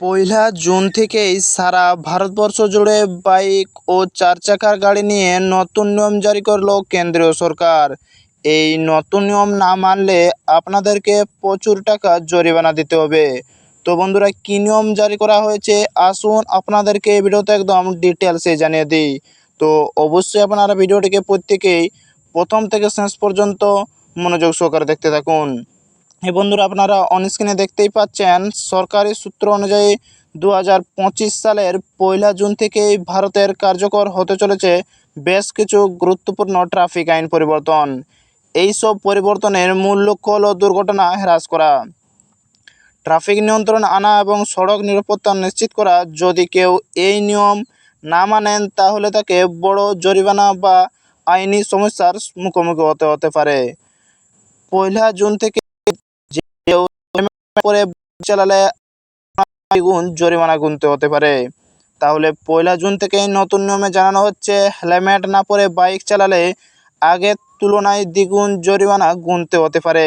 পয়লা June থেকেই সারা ভারতবর্ষ জুড়ে bike ও চার চাকার গাড়ি নিয়ে নতুন নিয়ম জারি করল কেন্দ্রীয় সরকার। এই নতুন নিয়ম না মানলে আপনাদেরকে প্রচুর টাকা জরিমানা দিতে হবে। তো বন্ধুরা, কী নিয়ম জারি করা হয়েছে আসুন আপনাদেরকে এই ভিডিওতে একদম ডিটেলসে জানিয়ে দিই। তো অবশ্যই আপনারা ভিডিওটিকে প্রত্যেকেই প্রথম থেকে শেষ পর্যন্ত মনোযোগ সহকারে দেখতে থাকুন। এই বন্ধুরা, আপনারা অন স্ক্রিনে দেখতেই পাচ্ছেন, সরকারি সূত্র অনুযায়ী দু হাজার পঁচিশ সালের পয়লা জুন থেকেই ভারতের কার্যকর হতে চলেছে বেশ কিছু গুরুত্বপূর্ণ ট্রাফিক আইন পরিবর্তন। এই সব পরিবর্তনের মূল লক্ষ্য হল দুর্ঘটনা হ্রাস করা। ট্রাফিক নিয়ন্ত্রণ আনা এবং সড়ক নিরাপত্তা নিশ্চিত করা। যদি কেউ এই নিয়ম না মানেন, তাহলে তাকে বড় জরিমানা বা আইনি সমস্যার মুখোমুখি হতে হতে পারে। পয়লা জুন থেকে পরে চালালে দ্বিগুণ জরিমানা গুনতে হতে পারে। তাহলে পয়লা জুন থেকে নতুন নিয়মে জানানো হচ্ছে, হেলমেট না পরে বাইক চালালে আগের তুলনায় দ্বিগুণ জরিমানা গুনতে হতে পারে।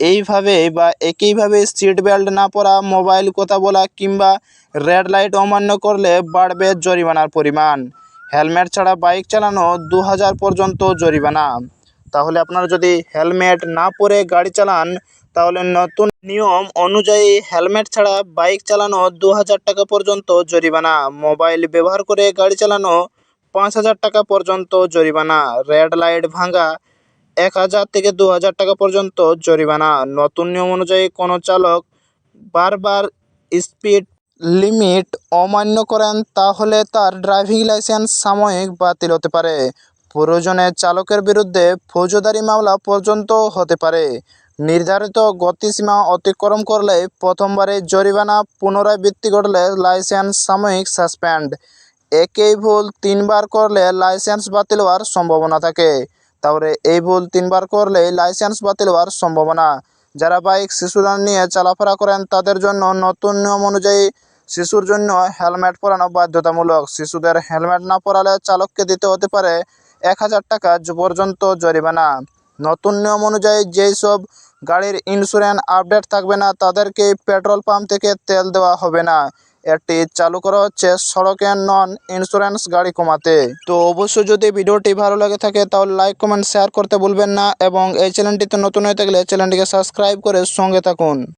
এইভাবে বা একইভাবে সিট বেল্ট না পরা, মোবাইল কথা বলা কিংবা রেড লাইট অমান্য করলে বাড়বে জরিমানার পরিমাণ। হেলমেট ছাড়া বাইক চালানো দু হাজার পর্যন্ত জরিমানা। তাহলে আপনারা যদি হেলমেট না পরে গাড়ি চালান তাহলে নতুন নিয়ম অনুযায়ী হেলমেট ছাড়া বাইক চালানো দু হাজার টাকা পর্যন্ত জরিমানা। মোবাইল ব্যবহার করে গাড়ি চালানো পাঁচ হাজার টাকা পর্যন্ত জরিমানা। রেড লাইট ভাঙা এক হাজার থেকে দু হাজার টাকা পর্যন্ত জরিমানা। নতুন নিয়ম অনুযায়ী কোনো চালক বারবার স্পিড লিমিট অমান্য করেন তাহলে তার ড্রাইভিং লাইসেন্স সাময়িক বাতিল হতে পারে। প্রয়োজনে চালকের বিরুদ্ধে ফৌজদারি মামলা পর্যন্ত হতে পারে। নির্ধারিত গতিসীমা অতিক্রম করলে প্রথমবারে জরিমানা পুনরাবৃত্তি ঘটলে লাইসেন্স সাময়িক সাসপেন্ড। একই ভুল তিনবার করলে লাইসেন্স বাতিল হওয়ার সম্ভাবনা থাকে। তাহলে এই ভুল তিনবার করলেই লাইসেন্স বাতিল হওয়ার সম্ভাবনা। যারা বাইক শিশুদের নিয়ে চলাফেরা করেন, তাদের জন্য নতুন নিয়ম অনুযায়ী শিশুর জন্য হেলমেট পরানো বাধ্যতামূলক। শিশুদের হেলমেট না পরালে চালককে দিতে হতে পারে এক হাজার টাকা পর্যন্ত জরিমানা। নতুন নিয়ম অনুযায়ী যেই সব গাড়ির ইন্স্যুরেন্স আপডেট থাকবে না, তাদেরকে পেট্রোল পাম্প থেকে তেল দেওয়া হবে না। এটি চালু করা হচ্ছে সড়কের নন ইন্স্যুরেন্স গাড়ি কমাতে। তো অবশ্যই যদি ভিডিওটি ভালো লাগে থাকে, তাহলে লাইক কমেন্ট শেয়ার করতে ভুলবেন না এবং এই চ্যানেলটিতে নতুন হয়ে থাকলে চ্যানেলটিকে সাবস্ক্রাইব করে সঙ্গে থাকুন।